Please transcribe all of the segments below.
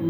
어,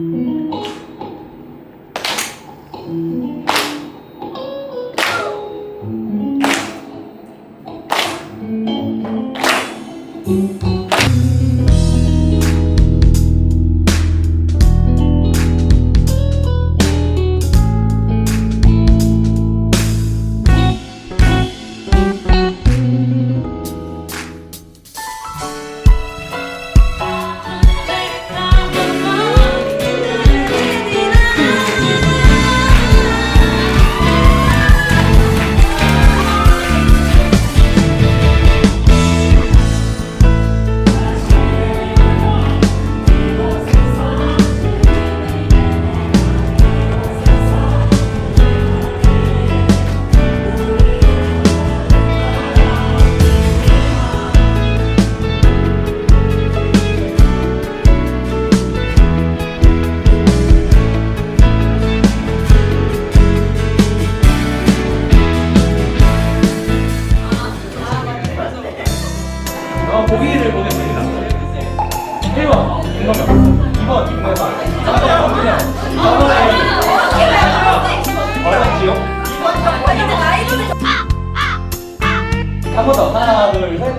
한 번 더. 하나 둘 셋.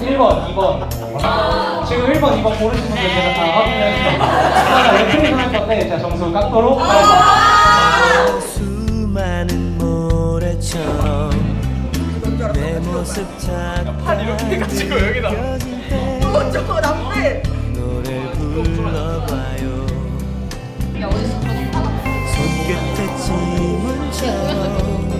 1번 2번. 지금 1번 2번 고르신 분들 제가 다 확인했습니다 하나 할 건데 제가 점수 깎도록 하겠습니다. 수많은 모래처럼 내 모습 찾아 이렇게 가지고 여기다. 저거 남대. 노래 불러봐요. 손끝에 지문처럼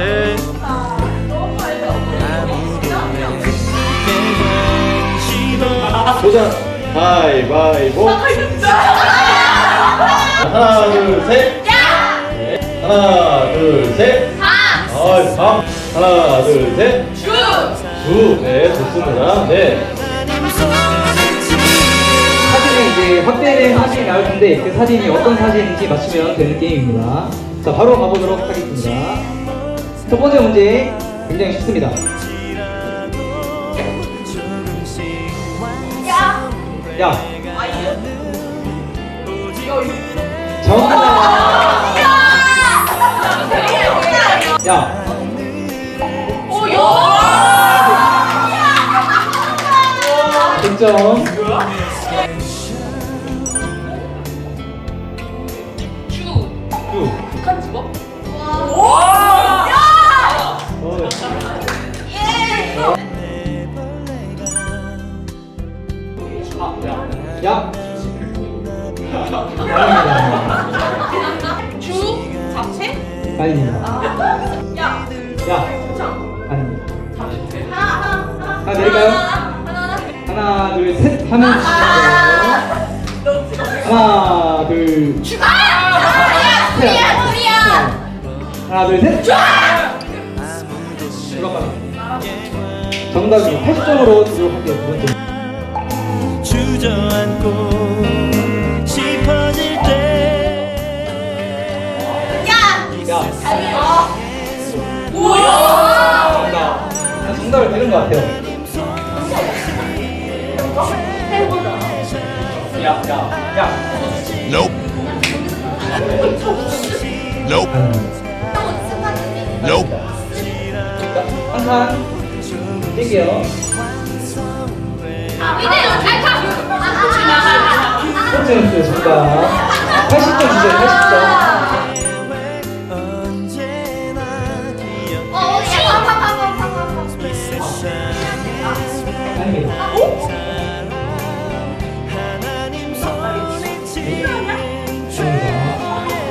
셋. 관심 없 보자. 가위바위보. 하나, 둘, 셋. 네. 하나, 둘, 셋. 아, 감. 하나, 둘, 셋. 주. 주. 네, 좋습니다. 네. 사진이 이제 확대된 사진이 나올 텐데 그 사진이 어떤 사진인지 맞추면 되는 게임입니다. 자, 바로 가보도록 하겠습니다. 첫 번째 문제 굉장히 쉽습니다. 야. 정답. 야. 득점. 아닙니다. 야. 야. 장. 아닙니다. 하나 하나 하나 내릴까요? 하나 하나. 하나, 둘, 셋 하면. 하나, 둘, 셋. 둘이야 둘이야. 하나, 둘, 셋. 잠깐만. 정답이 80점으로 드리도록 할게요. 두 번째. 주저앉고 정답. 아, 정답을 들은 것 같아요. 야, 야, 야. Nope. Nope. Nope. 항상 뛸게요. 스포츠 뉴스 정답. 80점 주세요, 80점.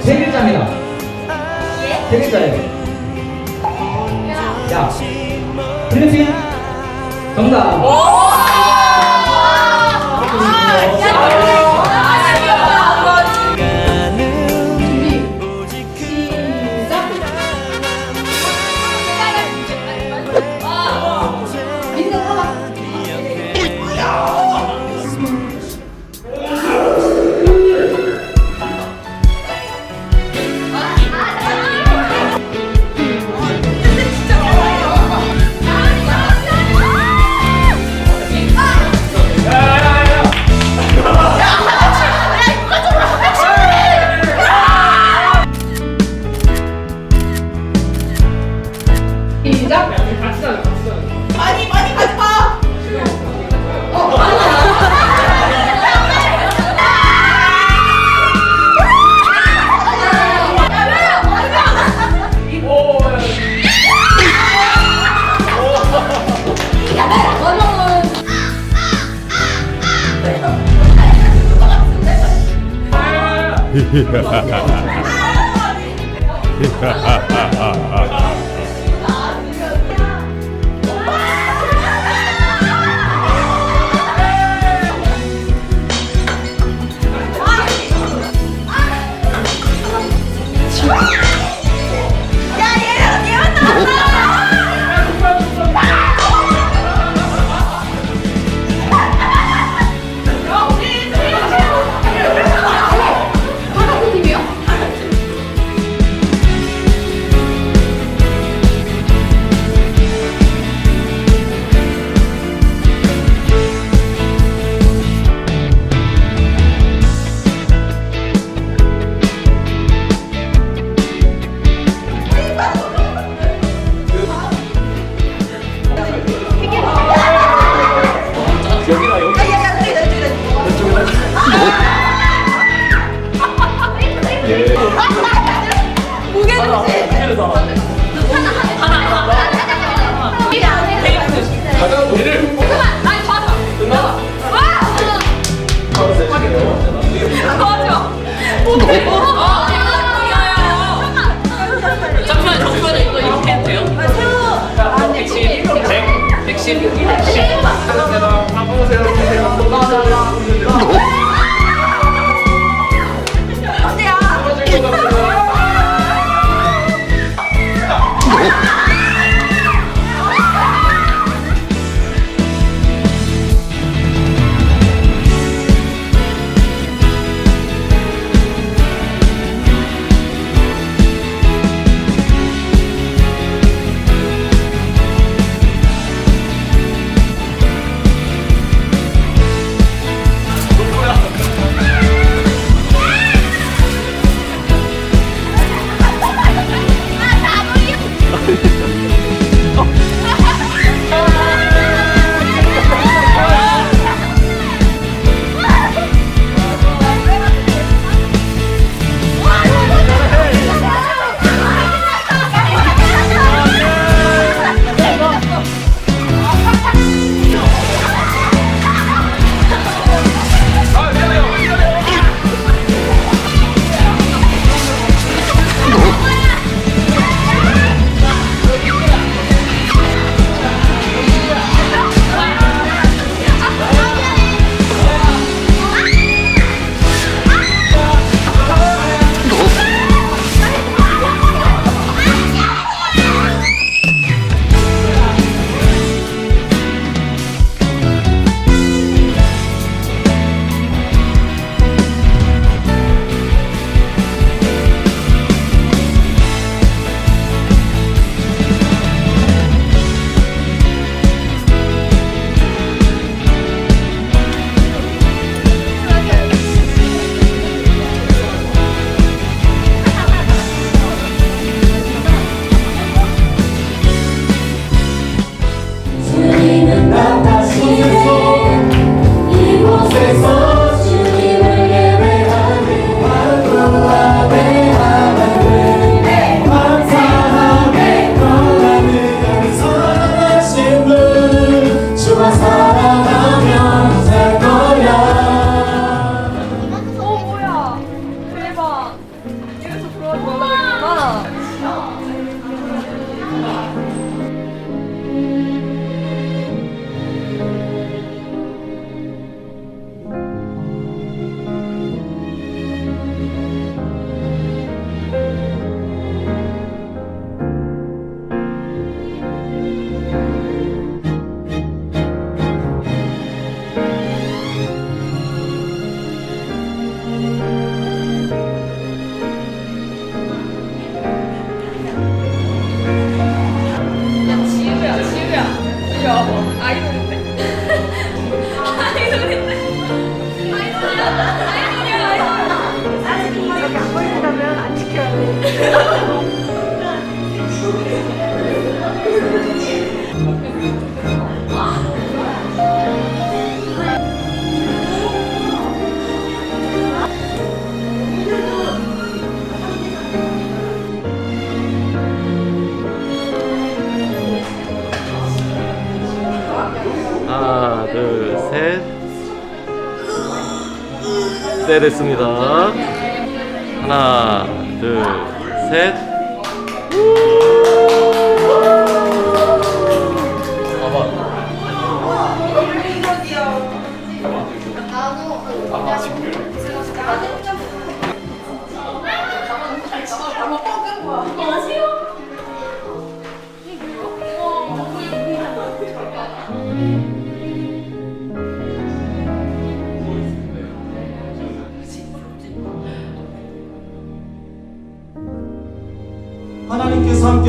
세 글자입니다. 세 글자예요. 야. 필리핀. 정답. 가는 오직 그 ครับ 귀여워. 아이돌인데. 셋. 네, 됐습니다. 하나, 둘, 셋.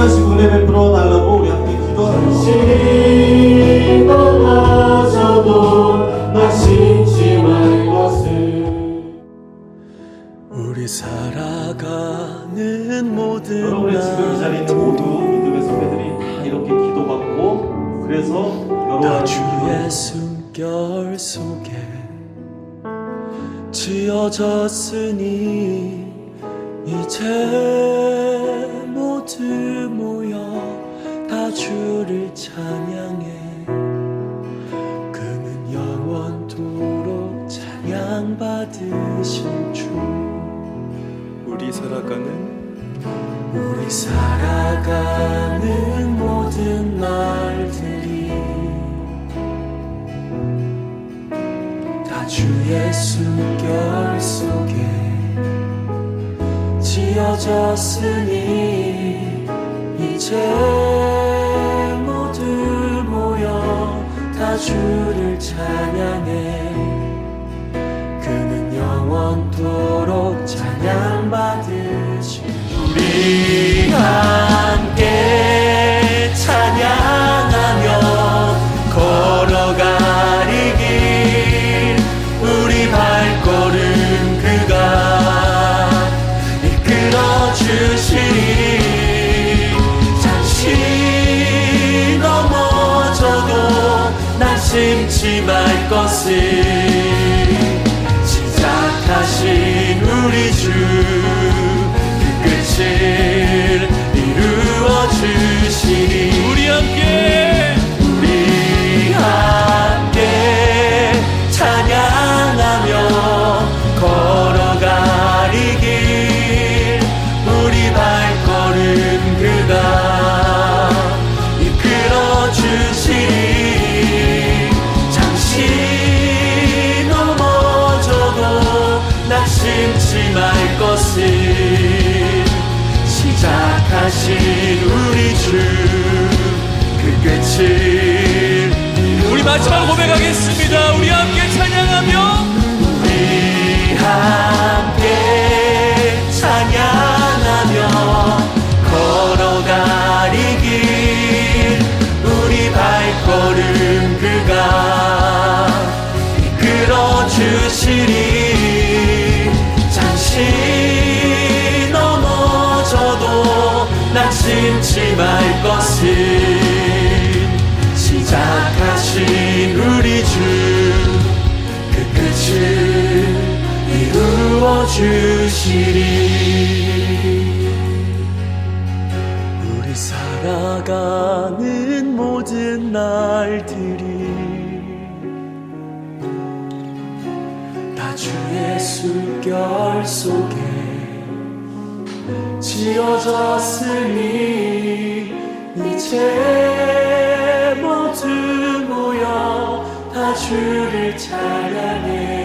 하시고 은혜 베풀어 달라고 우리 함께 기도하는 나 것을. 우리 살아가는 모든 여러분의 지금 이 자리에 있는 모두 믿음의 선배들이 다 이렇게 기도받고 그래서 여러분 다 주의 숨결 속에 지어졌으니 이제 모두 모여 다 주를 찬양해. 그는 영원토록 찬양 받으실 주. 우리 살아가는 우리 살아가는 모든 날들이 다 주의 숨결 속에 지어졌으니 이제 모두 모여 다 주를 찬양해. 그는 영원토록 찬양받 우리 주 시작하신 우리 주그 끝을 우리 마지막 고백하겠습니다. 우리 함께 주시리. 우리 살아가는 모든 날들이 다 주의 숨결 속에 지어졌으니 이제 모두 모여 다 주를 찬양해